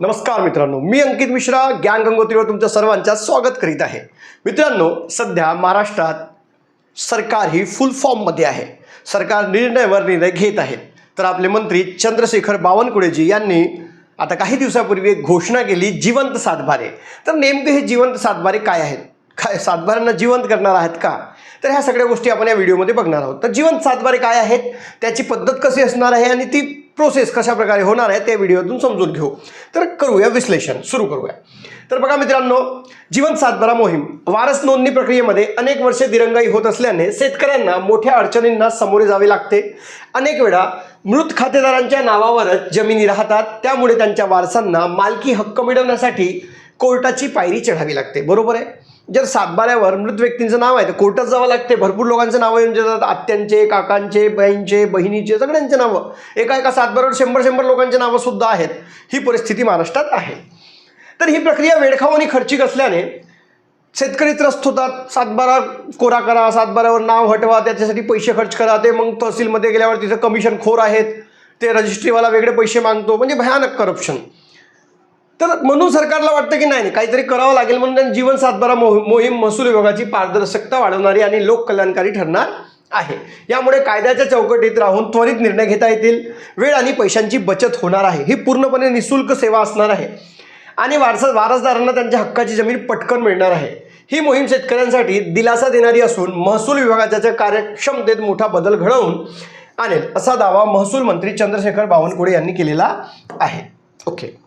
नमस्कार मित्रांनो मी अंकित मिश्रा ज्ञान गंगोत्रीवर तुमच्या सर्वांच्या स्वागत करीत आहे. मित्रांनो सध्या महाराष्ट्रात सरकार ही फुल फॉर्ममध्ये आहे. सरकार निर्णयावर निर्णय घेत आहे. तर आपले मंत्री चंद्रशेखर बावनकुळेजी यांनी आता काही दिवसापूर्वी एक घोषणा केली जिवंत सातभारे तर नेमके हे जिवंत सातभारे काय आहेत? काय सातबाऱ्यांना जिवंत करणार आहेत का? तर ह्या सगळ्या गोष्टी आपण या व्हिडिओमध्ये बघणार आहोत. तर जिवंत सातभारे काय आहेत? त्याची पद्धत कशी असणार आहे? आणि ती प्रोसेस कशा प्रकारे होणार आहे त्या व्हिडिओतून समजून घेऊ. तर करूया विश्लेषण सुरू करूया. तर बघा मित्रांनो जीवन सातबारा मोहीम. वारस नोंदणी प्रक्रियेमध्ये अनेक वर्षे दिरंगाई होत असल्याने शेतकऱ्यांना मोठ्या अडचणींना सामोरे जावे लागते. अनेक वेळा मृत खातेदारांच्या नावावरच जमिनी राहतात. त्यामुळे त्यांच्या वारसांना मालकी हक्क मिळवण्यासाठी कोर्टाची पायरी चढावी लागते. बरोबर आहे? जर सातबाऱ्यावर मृत व्यक्तींचं नाव आहे तर कोर्टात जावं लागते. भरपूर लोकांचं नावं येऊन जातात. आत्यांचे काकांचे बहीणचे बहिणीचे सगळ्यांचे नावं. एका एका सातबाऱ्यावर शंभर शंभर लोकांचे नावं सुद्धा आहेत. ही परिस्थिती महाराष्ट्रात आहे. तर ही प्रक्रिया वेळखाऊ आणि खर्चिक असल्याने शेतकरी त्रस्त होतात. सातबारा कोरा करा सातबाऱ्यावर नाव हटवा त्याच्यासाठी पैसे खर्च करा. ते मग तहसीलमध्ये गेल्यावर तिथं कमिशन खोर आहेत. ते रजिस्ट्रीवाला वेगळे पैसे मागतो. म्हणजे भयानक करप्शन तर म्हणून सरकारला वाटतं की नाही नाही काहीतरी करावं लागेल म्हणून त्यांनी जीवन सातबारा मोहीम महसूल विभागाची पारदर्शकता वाढवणारी आणि लोककल्याणकारी ठरणार आहे. यामुळे कायद्याच्या चौकटीत राहून त्वरित निर्णय घेता येतील. वेळ आणि पैशांची बचत होणार आहे. ही पूर्णपणे निशुल्क सेवा असणार आहे. आणि वारसा वारसदारांना त्यांच्या हक्काची जमीन पटकन मिळणार आहे. ही मोहीम शेतकऱ्यांसाठी दिलासा देणारी असून महसूल विभागाच्या कार्यक्षमतेत मोठा बदल घडवून आणेल असा दावा महसूल मंत्री चंद्रशेखर बावनकुळे यांनी केलेला आहे. ओके.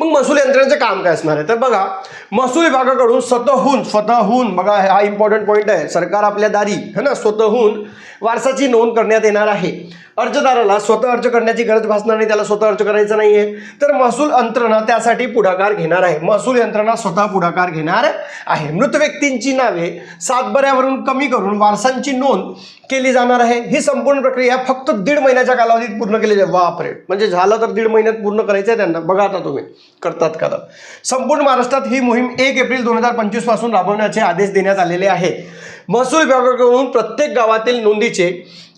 मग महसूल यंत्रणेचं काम काय असणार आहे? तर बघा महसूल विभागाकडून स्वतःहून स्वतःहून बघा हा इम्पॉर्टंट पॉईंट आहे. सरकार आपल्या दारी है ना? स्वतःहून वारसाची नोंद करण्यात येणार आहे. अर्जदाराला स्वतः अर्ज करण्याची गरज भासणार नाही त्याला स्वतः अर्ज करायचा नाही आहे तर महसूल यंत्रणा त्यासाठी पुढाकार घेणार आहे. महसूल यंत्रणा स्वतः पुढाकार घेणार आहे. मृत व्यक्तींची नावे सातबाऱ्यावरून कमी करून वारसांची नोंद केली जाणार आहे. ही संपूर्ण प्रक्रिया फक्त दीड महिन्याच्या कालावधीत पूर्ण केली जाईल. बापरे. म्हणजे झालं तर दीड महिन्यात पूर्ण करायचं आहे त्यांना. बघा आता तुम्ही. करतात का तर. संपूर्ण महाराष्ट्रात ही मोहीम एक एप्रिल दोन हजार पंचवीसपासून राबवण्याचे आदेश देण्यात आलेले आहेत महसूल विभागाकडून प्रत्येक गावातील नोंदीचे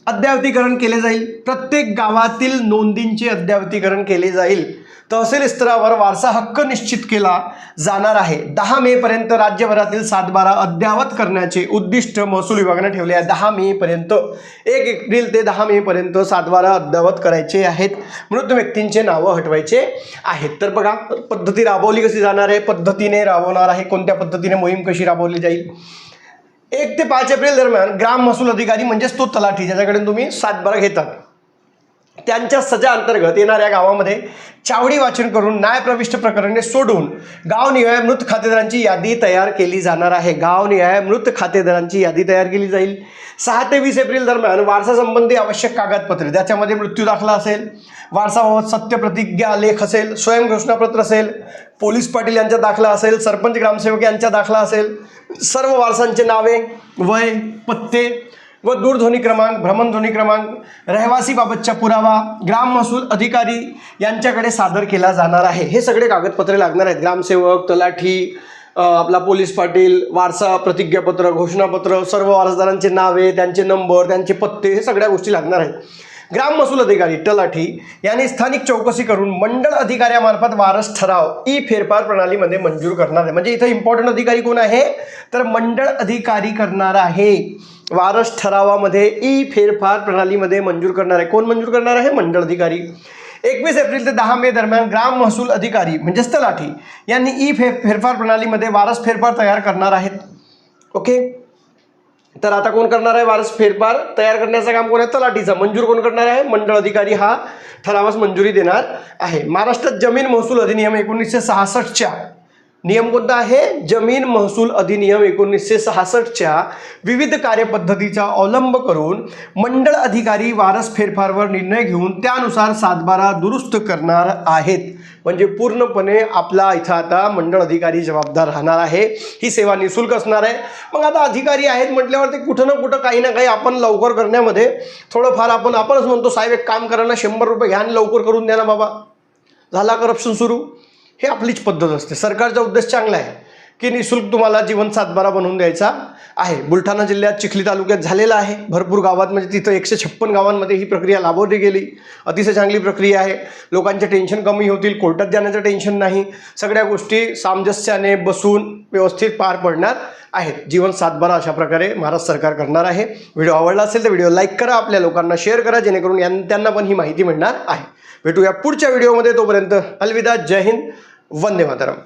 अद्यावतीकरण केले जाईल. प्रत्येक गावातील नोंदींचे अद्ययावतीकरण केले जाईल. तहसील स्तरावर वारसा हक्क निश्चित केला जाणार आहे. दहा मे पर्यंत राज्यभरातील सातबारा अद्ययावत करण्याचे उद्दिष्ट महसूल विभागाने ठेवले आहे. दहा मे पर्यंत एक एप्रिल ते दहा मे पर्यंत सातबारा अद्ययावत करायचे आहेत. मृत व्यक्तींचे नावं हटवायचे आहेत. तर बघा पद्धती राबवली कशी जाणार आहे? पद्धतीने राबवणार आहे. कोणत्या पद्धतीने मोहीम कशी राबवली जाईल? एक ते पाच एप्रिल दरम्यान ग्राम महसूल अधिकारी म्हणजेच तो तलाठी ज्याच्याकडे तुम्ही सातबारा घेतात. त्यांच्या सजा अंतर्गत येणाऱ्या गावामध्ये चावडी वाचन करून न्यायप्रविष्ट प्रकरणे सोडून गावनिहाय मृत खातेदारांची यादी तयार केली जाणार आहे. गावनिहाय मृत खातेदारांची यादी तयार केली जाईल. सहा ते वीस एप्रिल दरम्यान वारसासंबंधी आवश्यक कागदपत्रे ज्याच्यामध्ये मृत्यू दाखला असेल वारसाबाबत सत्यप्रतिज्ञा लेख असेल स्वयंघोषणापत्र असेल पोलीस पाटील यांचा दाखला असेल सरपंच ग्रामसेवक यांचा दाखला असेल सर्व वारसांचे नावे वय पत्ते व दूरध्वनी क्रमांक भ्रमणध्वनी क्रमांक रहिवासीबाबतचा पुरावा ग्राम महसूल अधिकारी यांच्याकडे सादर केला जाणार आहे. हे सगळे कागदपत्रे लागणार आहेत. ग्रामसेवक तलाठी आपला पोलीस पाटील वारसा प्रतिज्ञापत्र घोषणापत्र सर्व वारसदारांचे नावे त्यांचे नंबर त्यांचे पत्ते हे सगळ्या गोष्टी लागणार आहेत. ग्राम महसूल अधिकारी तलाठी यांनी स्थानिक चौकशी करून मंडळ अधिकाऱ्यामार्फत वारस ठराव ई फेरफार प्रणालीमध्ये मंजूर करणार आहे. म्हणजे इथं इम्पॉर्टंट अधिकारी कोण आहे? तर मंडळ अधिकारी करणार आहे. वारस ठरावामध्ये ई फेरफार प्रणालीमध्ये मंजूर करणार आहे. कोण मंजूर करणार आहे? मंडळ अधिकारी. एकवीस एप्रिल ते दहा मे दरम्यान ग्राम महसूल अधिकारी म्हणजेच तलाठी यांनी ई फे फेरफार प्रणालीमध्ये वारस फेरफार तयार करणार आहेत. ओके? तर आता कोण करणार आहे वारस फेरफार तयार करण्याचं काम कोण आहे? तलाठीचं. मंजूर कोण करणार आहे? मंडळ अधिकारी हा ठरावास मंजुरी देणार आहे. महाराष्ट्रात जमीन महसूल अधिनियम एकोणीसशे सहासष्टच्या नियम कोणता आहे? जमीन महसूल अधिनियम एकोणीसशे सहासष्टच्या विविध कार्यपद्धतीचा अवलंब करून मंडळ अधिकारी वारस फेरफारवर निर्णय घेऊन त्यानुसार सातबारा दुरुस्त करणार आहेत. म्हणजे पूर्णपणे आपला इथं आता मंडळ अधिकारी जबाबदार राहणार आहे. ही सेवा निशुल्क असणार आहे. मग आता अधिकारी आहेत म्हटल्यावर ते कुठं ना कुठं काही ना काही आपण लवकर करण्यामध्ये थोडंफार आपण आपणच म्हणतो साहेब एक काम करा ना शंभर रुपये घ्या आणि लवकर करून द्या ना बाबा. झाला करप्शन सुरू. हे आपलीच पद्धत असते. सरकारचा उद्देश चांगला आहे. की निशुल्क तुम्हाला जीवन सातबारा बनवून द्यायचा आहे. बुलढाणा जिल्ह्यात चिखली तालुक्यात झालेला आहे. भरपूर गावात म्हणजे तिथं एकशे छप्पन गावांमध्ये ही प्रक्रिया राबवली गेली. अतिशय चांगली प्रक्रिया आहे. लोकांचे टेन्शन कमी होतील. कोर्टात जाण्याचं टेन्शन नाही. सगळ्या गोष्टी सामंजस्याने बसून व्यवस्थित पार पडणार आहेत. जीवन सातबारा अशा प्रकारे महाराष्ट्र सरकार करणार आहे. व्हिडिओ आवडला असेल तर व्हिडिओ लाईक करा. आपल्या लोकांना शेअर करा जेणेकरून त्यांना पण ही माहिती मिळणार आहे. भेटूया पुढच्या व्हिडिओमध्ये. तोपर्यंत अलविदा. जय हिंद. वंदे मातरम.